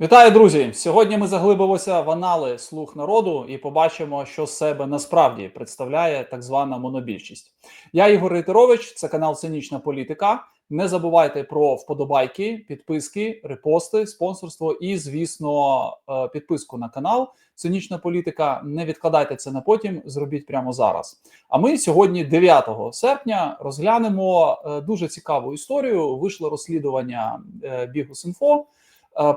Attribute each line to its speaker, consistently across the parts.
Speaker 1: Вітаю, друзі! Сьогодні ми заглибимося в анали слуг народу і побачимо, що з себе насправді представляє так звана монобільшість. Я Ігор Рейтерович, це канал Цинічна Політика. Не забувайте про вподобайки, підписки, репости, спонсорство і, звісно, е, підписку на канал. Цинічна політика. Не відкладайте це на потім, зробіть прямо зараз. А ми сьогодні, 9 серпня, розглянемо е, дуже цікаву історію. Вийшло розслідування е, Бігус.Інфо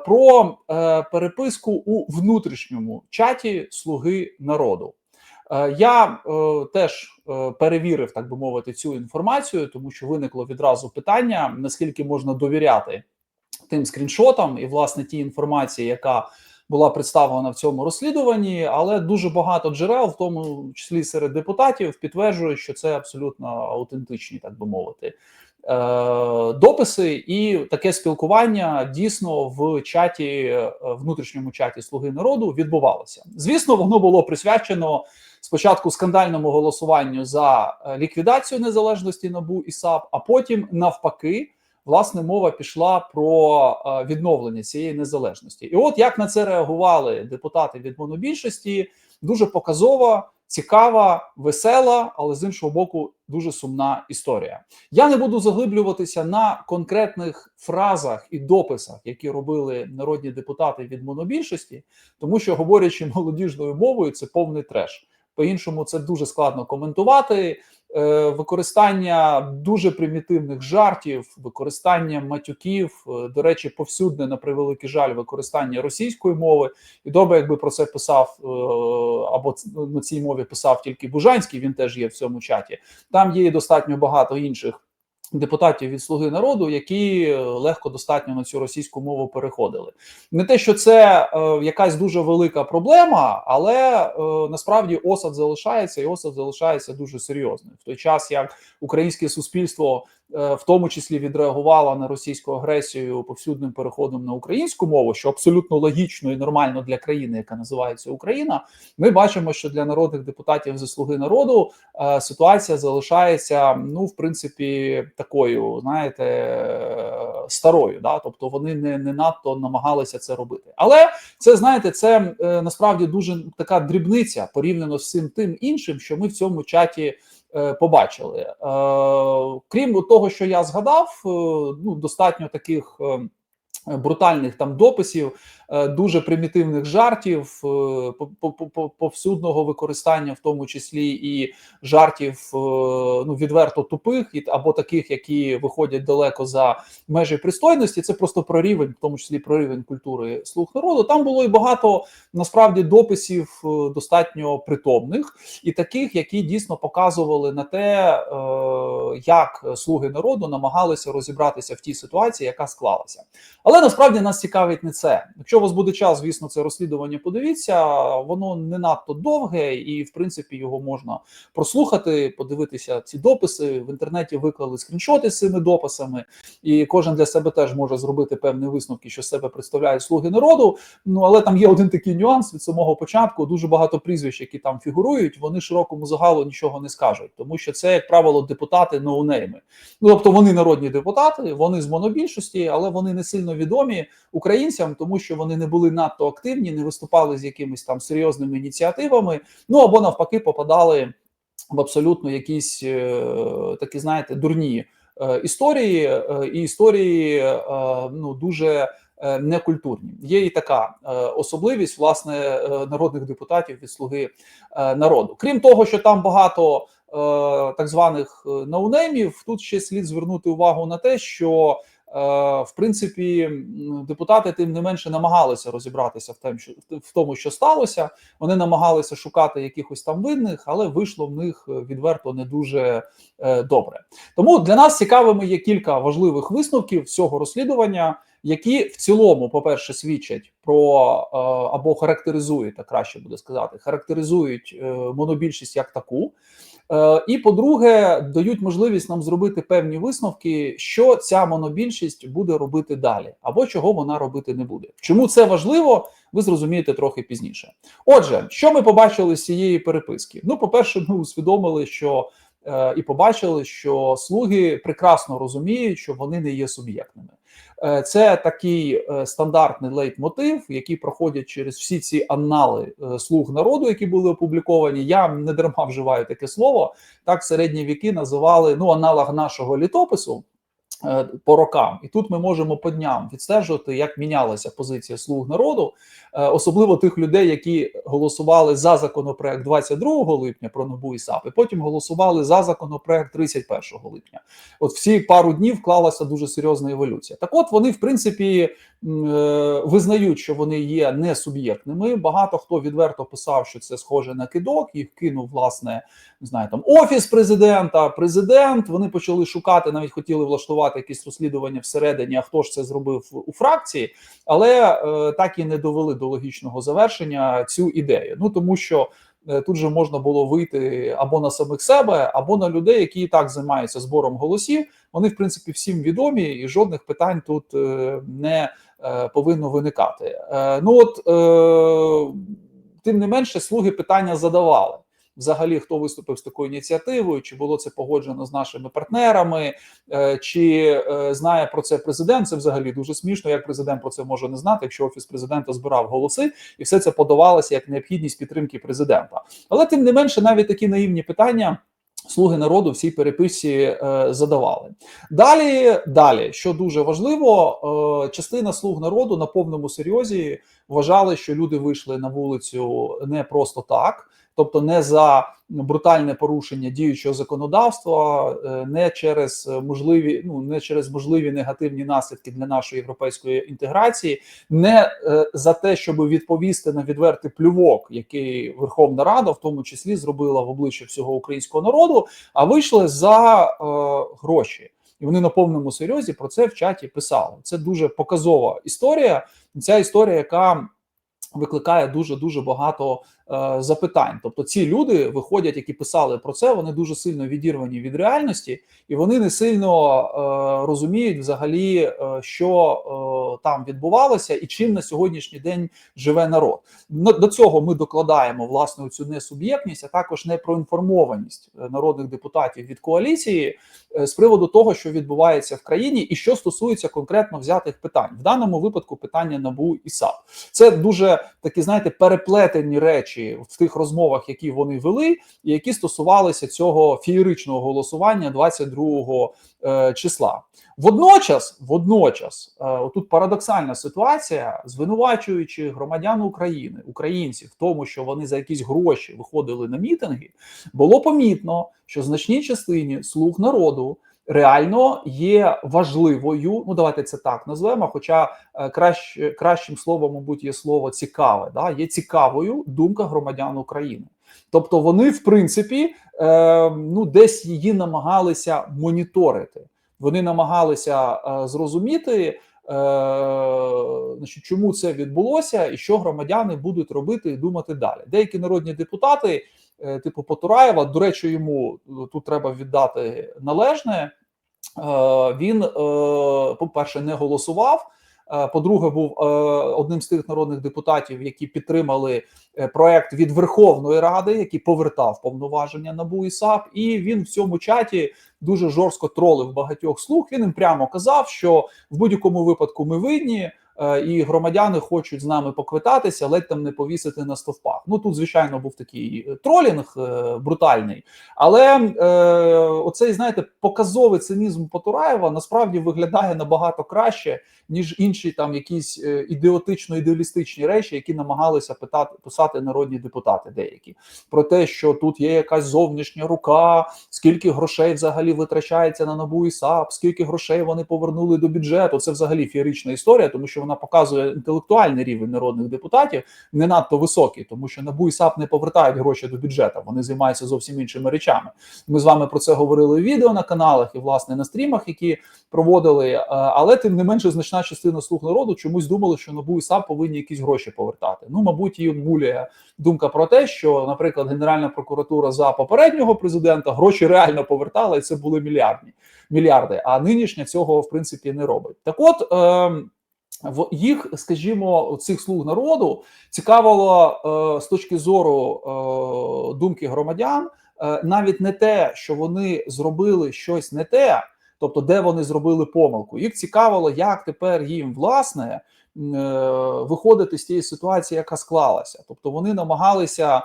Speaker 1: про е, переписку у внутрішньому чаті Слуги народу. Е, Я е, теж е, перевірив, так би мовити, цю інформацію, тому що виникло відразу питання: наскільки можна довіряти тим скріншотам і власне тій інформації, яка була представлена в цьому розслідуванні, але дуже багато джерел, в тому числі серед депутатів, підтверджують, що це абсолютно аутентичні, так би мовити, е, дописи, і таке спілкування дійсно в чаті, е, внутрішньому чаті Слуги народу відбувалося. Звісно, воно було присвячено спочатку скандальному голосуванню за е, ліквідацію незалежності НАБУ і САП, а потім навпаки. Власне, мова пішла про е, відновлення цієї незалежності, і от як на це реагували депутати від монобільшості, дуже показова, цікава, весела, але з іншого боку, дуже сумна історія. Я не буду заглиблюватися на конкретних фразах і дописах, які робили народні депутати від монобільшості, тому що говорячи молодіжною мовою, це повний треш. По-іншому це дуже складно коментувати. Е, Використання дуже примітивних жартів, використання матюків, е, до речі, повсюдне на превеликий жаль, використання російської мови. І добре, якби про це писав е, або на цій мові писав тільки Бужанський. Він теж є в цьому чаті. Там є достатньо багато інших. Депутатів від Слуги народу, які е, легко достатньо на цю російську мову переходили. Не те, що це е, якась дуже велика проблема, але е, насправді осад залишається, і осад залишається дуже серйозним. В той час як українське суспільство в тому числі відреагувало на російську агресію повсюдним переходом на українську мову, що абсолютно логічно і нормально для країни, яка називається Україна. Ми бачимо, що для народних депутатів зі слуги народу е, ситуація залишається, ну в принципі, такою, знаєте, е, старою. Да? Тобто вони не, не надто намагалися це робити. Але це знаєте, це е, насправді дуже така дрібниця порівняно з всім тим іншим, що ми в цьому чаті. Е, Побачили, Е, крім того, що я згадав, е, ну достатньо таких е, брутальних там дописів, дуже примітивних жартів, е, по- по- по- повсюдного використання, в тому числі і жартів е, ну відверто тупих, або таких, які виходять далеко за межі пристойності. Це просто про рівень, в тому числі про рівень культури слуг народу. Там було і багато насправді дописів е, достатньо притомних і таких, які дійсно показували на те, е, як слуги народу намагалися розібратися в тій ситуації, яка склалася. Але насправді нас цікавить не це. Якщо у вас буде час, звісно, це розслідування подивіться, воно не надто довге, і в принципі його можна прослухати, подивитися ці дописи. В інтернеті виклали скріншоти з цими дописами, і кожен для себе теж може зробити певні висновки, що себе представляють слуги народу. Ну але там є один такий нюанс від самого початку. Дуже багато прізвищ, які там фігурують, вони широкому загалу нічого не скажуть, тому що це, як правило, депутати ноунейми. Ну тобто вони народні депутати, вони з монобільшості, але вони не сильно відомі українцям, тому що вони не були надто активні, не виступали з якимись там серйозними ініціативами. Ну або навпаки, попадали в абсолютно якісь е, такі, знаєте, дурні е, історії, е, і історії ну дуже. Некультурні є і така особливість власне народних депутатів від слуги народу. Крім того, що там багато так званих ноунеймів, тут ще слід звернути увагу на те, що в принципі депутати тим не менше намагалися розібратися в тем, що в тому, що сталося. Вони намагалися шукати якихось там винних, але вийшло в них е, відверто не дуже е, добре. Тому для нас цікавими є кілька важливих висновків цього розслідування, які в цілому, по-перше, свідчать про е, або характеризують, так краще буде сказати, характеризують е, монобільшість як таку. Е, І по-друге, дають можливість нам зробити певні висновки, що ця монобільшість буде робити далі, або чого вона робити не буде. Чому це важливо, ви зрозумієте трохи пізніше. Отже, що ми побачили з цієї переписки? Ну, по-перше, ми усвідомили, що е, і побачили, що слуги прекрасно розуміють, що вони не є суб'єктними. Е, Це такий е, стандартний лейтмотив, який проходять через всі ці анали е, слуг народу, які були опубліковані. Я не дарма вживаю таке слово. Так середні віки називали ну аналог нашого літопису. Е, По рокам, і тут ми можемо по дням відстежувати, як мінялася позиція слуг народу, е, особливо тих людей, які голосували за законопроект 22 липня про НАБУ і САП, і потім голосували за законопроект 31 липня. От всі пару днів вклалася дуже серйозна еволюція. Так, от вони, в принципі, е, визнають, що вони є несуб'єктними. Багато хто відверто писав, що це схоже на кидок. Їх кинув власне не знаю, там офіс президента, президент. Вони почали шукати, навіть хотіли влаштувати якісь розслідування всередині. А хто ж це зробив у фракції, але е, так і не довели до логічного завершення цю ідею. Ну тому що. е, Тут же можна було вийти або на самих себе, або на людей, які і так займаються збором голосів. Вони, в принципі, всім відомі, і жодних питань тут е, не е, повинно виникати. Ну от тим не менше, слуги питання задавали. Взагалі, хто виступив з такою ініціативою, чи було це погоджено з нашими партнерами, е, чи е, знає про це президент? Це взагалі дуже смішно. Як президент про це може не знати, якщо офіс президента збирав голоси, і все це подавалося як необхідність підтримки президента. Але тим не менше, навіть такі наївні питання. Слуги народу в цій переписці е, задавали. Далі, далі, що дуже важливо, е, частина слуг народу на повному серйозі вважали, що люди вийшли на вулицю не просто так, тобто не за брутальне порушення діючого законодавства, е, не через можливі, ну не через можливі негативні наслідки для нашої європейської інтеграції, не е, за те, щоб відповісти на відвертий плювок, який Верховна Рада, в тому числі, зробила в обличчя всього українського народу, а вийшли за е, гроші. І вони на повному серйозі про це в чаті писали. Це дуже показова історія. Ця історія, яка викликає дуже дуже багато е, запитань. Тобто, ці люди виходять, які писали про це, вони дуже сильно відірвані від реальності, і вони не сильно е, розуміють взагалі, е, що е, там відбувалося, і чим на сьогоднішній день живе народ. Ну, До цього ми докладаємо власне цю несуб'єктність, а також непроінформованість е, народних депутатів від коаліції е, з приводу того, що відбувається в країні, і що стосується конкретно взятих питань в даному випадку питання набу і САП. Це дуже такі, знаєте, переплетені речі в тих розмовах, які вони вели, і які стосувалися цього фієричного голосування 22 е, числа. Водночас, водночас, е, тут парадоксальна ситуація, звинувачуючи громадян України, українців, в тому, що вони за якісь гроші виходили на мітинги, було помітно, що значній частині слуг народу. Реально є важливою, ну давайте це так назвемо. Хоча е, кращ, кращим словом, мабуть, є слово цікаве. Да, є цікавою думка громадян України. Тобто, вони, в принципі, е, ну десь її намагалися моніторити. Вони намагалися е, зрозуміти, е, значить, чому це відбулося, і що громадяни будуть робити і думати далі. Деякі народні депутати, типу Потураєва, до речі, йому е, тут треба віддати належне. Е, він, е, по-перше, не голосував. Е, По-друге, був е, одним з тих народних депутатів, які підтримали е, проект від Верховної Ради, який повертав повноваження НАБУ і САП, і він в цьому чаті дуже жорстко тролив багатьох слуг. Він їм прямо казав, що в будь-якому випадку ми винні. Е, І громадяни хочуть з нами поквитатися, ледь там не повісити на стовпах. Ну тут, звичайно, був такий е, тролінг е, брутальний, але оцей, знаєте, показовий цинізм Потураєва насправді виглядає набагато краще, ніж інші там якісь ідеотично ідеалістичні речі, які намагалися питати писати народні депутати, деякі про те, що тут є якась зовнішня рука, скільки грошей взагалі витрачається на набу і САП, скільки грошей вони повернули до бюджету. Це взагалі феєрична історія, тому що вона показує інтелектуальний рівень народних депутатів не надто високий, тому що НАБУ і САП не повертають гроші до бюджету. Вони займаються зовсім іншими речами. Ми з вами про це говорили в відео на каналах і власне на стрімах, які проводили. Е, Але тим не менше, значна частина слуг народу чомусь думали, що НАБУ і САП повинні якісь гроші повертати. Ну, мабуть, їм муляє думка про те, що, наприклад, Генеральна прокуратура за попереднього президента гроші реально повертала, і це були мільярдні мільярди. А нинішня цього в принципі не робить. Так, от. Е, в їх, скажімо, цих слуг народу цікавило е, з точки зору е, думки громадян, е, навіть не те, що вони зробили щось не те, тобто де вони зробили помилку. Їх цікавило, як тепер їм власне виходити з тієї ситуації, яка склалася. Тобто вони намагалися.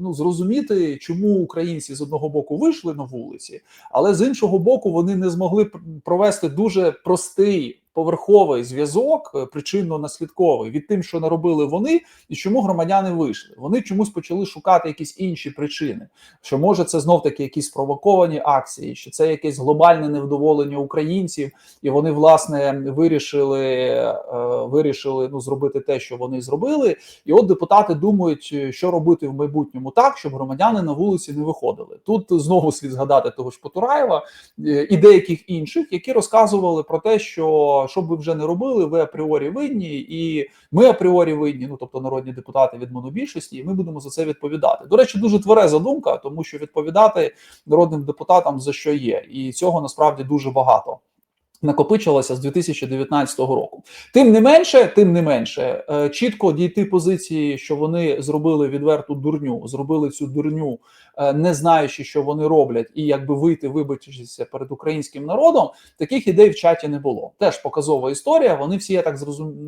Speaker 1: Ну, зрозуміти, чому українці з одного боку вийшли на вулиці, але з іншого боку, вони не змогли провести дуже простий поверховий зв'язок, е, причинно-наслідковий від тим, що наробили вони, і чому громадяни вийшли. Вони чомусь почали шукати якісь інші причини. Що може це знов таки якісь провоковані акції, що це якесь глобальне невдоволення українців, і вони власне вирішили е, вирішили ну зробити те, що вони зробили. І от депутати думають, що робити в майбутньому так, щоб громадяни на вулиці не виходили. Тут знову слід згадати того ж Потураєва е, і деяких інших, які розказували про те, що що б ви вже не робили, ви апріорі винні, і ми апріорі винні, ну тобто народні депутати від монобільшості, і ми будемо за це відповідати. До речі, дуже твереза думка, тому що відповідати народним депутатам за що є, і цього насправді дуже багато накопичилося з 2019 року. Тим не менше, тим не менше, е, чітко дійти позиції, що вони зробили відверту дурню, зробили цю дурню, е, не знаючи, що вони роблять, і якби вийти, вибачитися перед українським народом. Таких ідей в чаті не було. Теж показова історія. Вони всі я так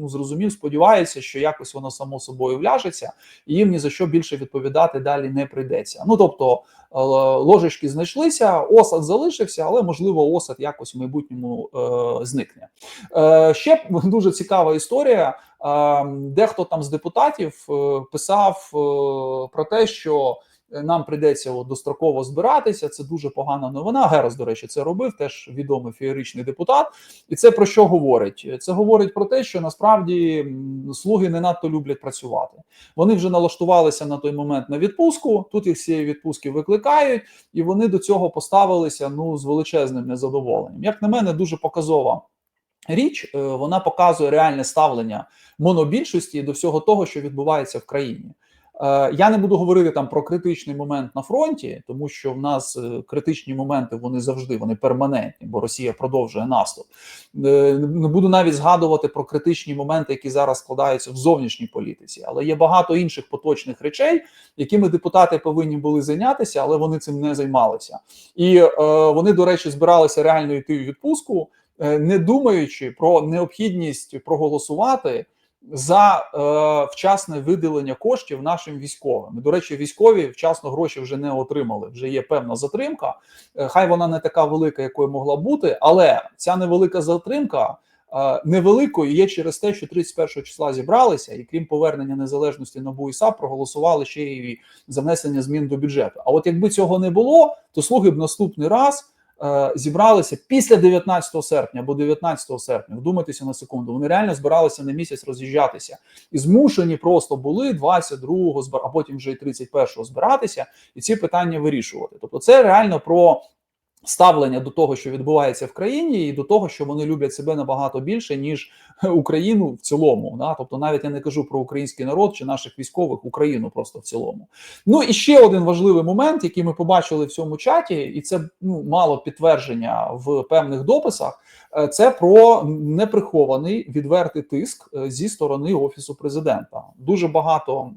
Speaker 1: ну, зрозумів, сподіваються, що якось воно само собою вляжеться, і їм ні за що більше відповідати далі не прийдеться. Ну тобто. Е, ложечки знайшлися, осад залишився, але можливо осад якось в майбутньому е, зникне. Е, Ще дуже цікава історія. Е, дехто там з депутатів е, писав е, про те, що нам прийдеться достроково збиратися. Це дуже погана новина. Герас, до речі, це робив теж відомий феєричний депутат. І це про що говорить? Це говорить про те, що насправді слуги не надто люблять працювати. Вони вже налаштувалися на той момент на відпустку. Тут їх цієї відпустки викликають, і вони до цього поставилися ну з величезним незадоволенням. Як на мене, дуже показова. Річ е, вона показує реальне ставлення монобільшості до всього того, що відбувається в країні. Е, я не буду говорити там про критичний момент на фронті, тому що в нас е, критичні моменти вони завжди вони перманентні, бо Росія продовжує наступ. Е, не буду навіть згадувати про критичні моменти, які зараз складаються в зовнішній політиці, але є багато інших поточних речей, якими депутати повинні були зайнятися, але вони цим не займалися. І е, вони, до речі, збиралися реально йти у відпустку, не думаючи про необхідність проголосувати за е, вчасне виділення коштів нашим військовим. До речі, військові вчасно гроші вже не отримали. Вже є певна затримка. Е, хай вона не така велика, якою могла бути, але ця невелика затримка. Е, невеликою є через те, що 31 числа зібралися, і крім повернення незалежності НАБУ і САП, проголосували ще й за внесення змін до бюджету. А от якби цього не було, то слуги б наступний раз Е, зібралися після 19 серпня або 19 серпня. Вдумайтеся на секунду. Вони реально збиралися на місяць роз'їжджатися і змушені просто були 22-го, а потім вже і 31-го збиратися і ці питання вирішувати. Тобто, це реально про ставлення до того, що відбувається в країні, і до того, що вони люблять себе набагато більше ніж Україну в цілому. Да? Тобто, навіть я не кажу про український народ чи наших військових Україну просто в цілому. Ну і ще один важливий момент, який ми побачили в цьому чаті, і це ну мало підтвердження в певних дописах. Е, це про неприхований відвертий тиск е, зі сторони офісу президента. Дуже багато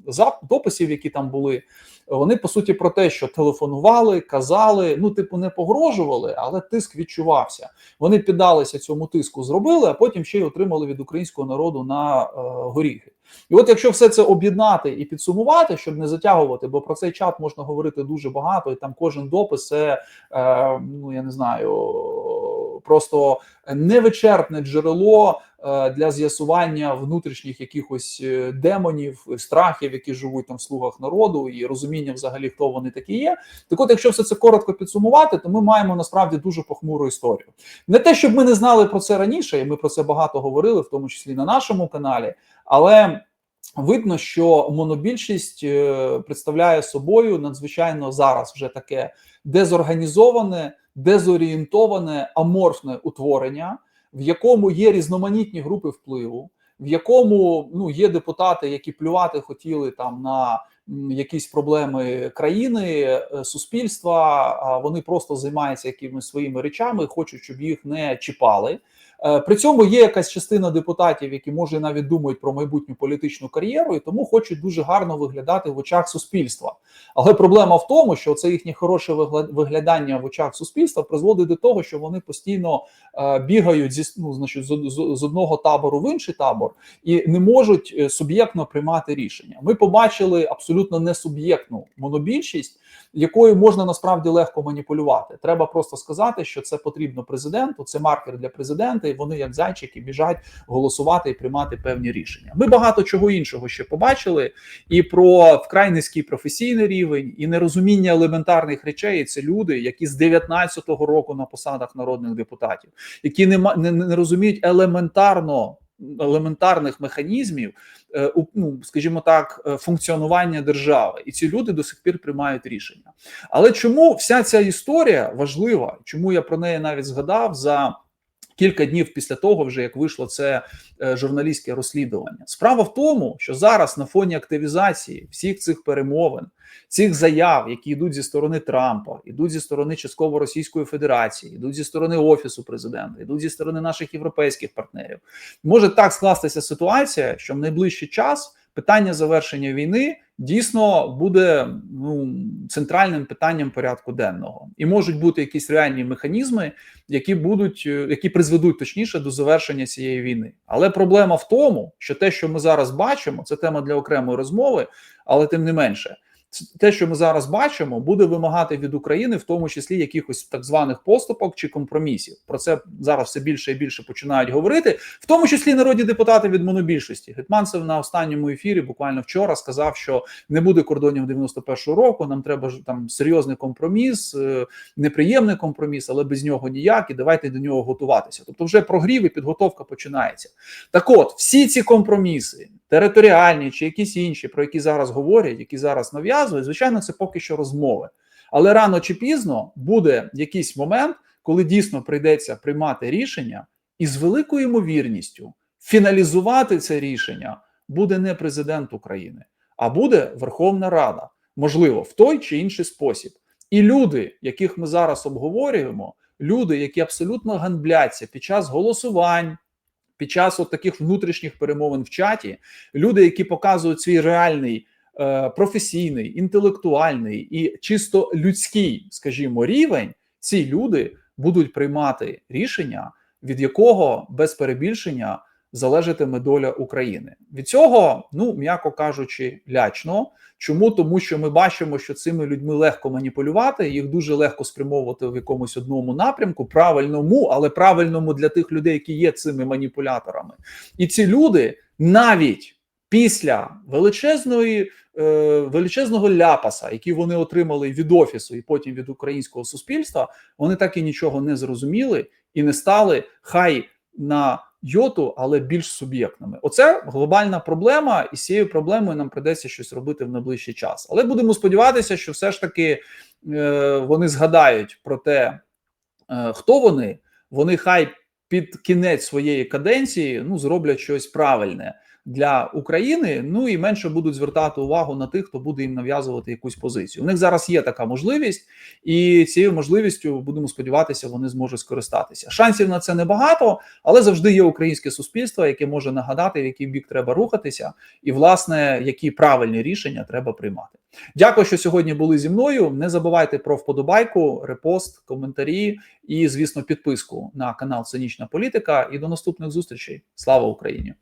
Speaker 1: дописів, які там були. Вони по суті про те, що телефонували, казали, ну типу не погрожували, але тиск відчувався. Вони піддалися цьому тиску, зробили, а потім ще й отримали від українського народу на е, горіхи. І от якщо все це об'єднати і підсумувати, щоб не затягувати, бо про цей чат можна говорити дуже багато, і там кожен допис це е, ну я не знаю просто невичерпне джерело для з'ясування внутрішніх якихось е, демонів, страхів, які живуть там в слугах народу, і розуміння, взагалі, хто вони такі є. Так, от, якщо все це коротко підсумувати, то ми маємо насправді дуже похмуру історію. Не те, щоб ми не знали про це раніше, і ми про це багато говорили, в тому числі на нашому каналі, але. Видно, що монобільшість е, представляє собою надзвичайно зараз вже таке дезорганізоване, дезорієнтоване аморфне утворення, в якому є різноманітні групи впливу, в якому ну є депутати, які плювати хотіли там на якісь проблеми країни, е, суспільства. Вони просто займаються якимись своїми речами, хочуть, щоб їх не чіпали. Е, При цьому є якась частина депутатів, які може навіть думають про майбутню політичну кар'єру, і тому хочуть дуже гарно виглядати в очах суспільства. Але проблема в тому, що це їхнє хороше виглядання в очах суспільства призводить до того, що вони постійно е, бігають зі ну, значить, з, одного табору в інший табор і не можуть суб'єктно приймати рішення. Ми побачили абсолютно несуб'єктну монобільшість, якою можна насправді легко маніпулювати. Треба просто сказати, що це потрібно президенту, це маркер для президента, і вони, як зайчики, біжать голосувати і приймати певні рішення. Ми багато чого іншого ще побачили, і про вкрай низький професійний рівень, і нерозуміння елементарних речей. І Це люди, які з 19-го року на посадах народних депутатів, які не не, не розуміють елементарно. Елементарних механізмів, е, ну скажімо так, е, функціонування держави, і ці люди до сих пір приймають рішення. Але чому вся ця історія важлива? Чому я про неї навіть згадав за кілька днів після того, вже як вийшло це е, журналістське розслідування? Справа в тому, що зараз на фоні активізації всіх цих перемовин, цих заяв, які йдуть зі сторони Трампа, йдуть зі сторони частково Російської Федерації, йдуть зі сторони офісу президента, йдуть зі сторони наших європейських партнерів, може так скластися ситуація, що в найближчий час питання завершення війни дійсно буде ну центральним питанням порядку денного, і можуть бути якісь реальні механізми, які будуть, е, які призведуть точніше до завершення цієї війни. Але проблема в тому, що те, що ми зараз бачимо, це тема для окремої розмови, але тим не менше. Те, що ми зараз бачимо, буде вимагати від України, в тому числі якихось так званих поступок чи компромісів. Про це зараз все більше і більше починають говорити, в тому числі народні депутати від монобільшості. Гетманцев на останньому ефірі, буквально вчора, сказав, що не буде кордонів 91-го року. Нам треба ж там серйозний компроміс, е, неприємний компроміс, але без нього ніяк. І давайте до нього готуватися. Тобто, вже прогрів і підготовка починається. Так, от всі ці компроміси, територіальні чи якісь інші, про які зараз говорять, які зараз нав'язують, звичайно, це поки що розмови. Але рано чи пізно буде якийсь момент, коли дійсно прийдеться приймати рішення, і з великою ймовірністю фіналізувати це рішення буде не президент України, а буде Верховна Рада, можливо, в той чи інший спосіб. І люди, яких ми зараз обговорюємо, люди, які абсолютно ганбляться під час голосувань, під час от таких внутрішніх перемовин в чаті, люди, які показують свій реальний професійний, інтелектуальний і чисто людський, скажімо, рівень, ці люди будуть приймати рішення, від якого без перебільшення залежатиме доля України. Від цього, ну м'яко кажучи, лячно. Чому тому, що ми бачимо, що цими людьми легко маніпулювати, їх дуже легко спрямовувати в якомусь одному напрямку, правильному, але правильному для тих людей, які є цими маніпуляторами. І ці люди навіть після величезної е, величезного ляпаса, який вони отримали від офісу і потім від українського суспільства, вони так і нічого не зрозуміли і не стали хай на йоту, але більш суб'єктними. Оце глобальна проблема, і з цією проблемою нам придеться щось робити в найближчий час. Але будемо сподіватися, що все ж таки е, вони згадають про те, е, хто вони. Вони хай під кінець своєї каденції ну зроблять щось правильне для України. Ну і менше будуть звертати увагу на тих, хто буде їм нав'язувати якусь позицію. У них зараз є така можливість, і цією можливістю будемо сподіватися, вони зможуть скористатися. Шансів на це небагато, але завжди є українське суспільство, яке може нагадати, в який бік треба рухатися, і власне які правильні рішення треба приймати. Дякую, що сьогодні були зі мною. Не забувайте про вподобайку, репост, коментарі і, звісно, підписку на канал Цинічна Політика. І до наступних зустрічей. Слава Україні!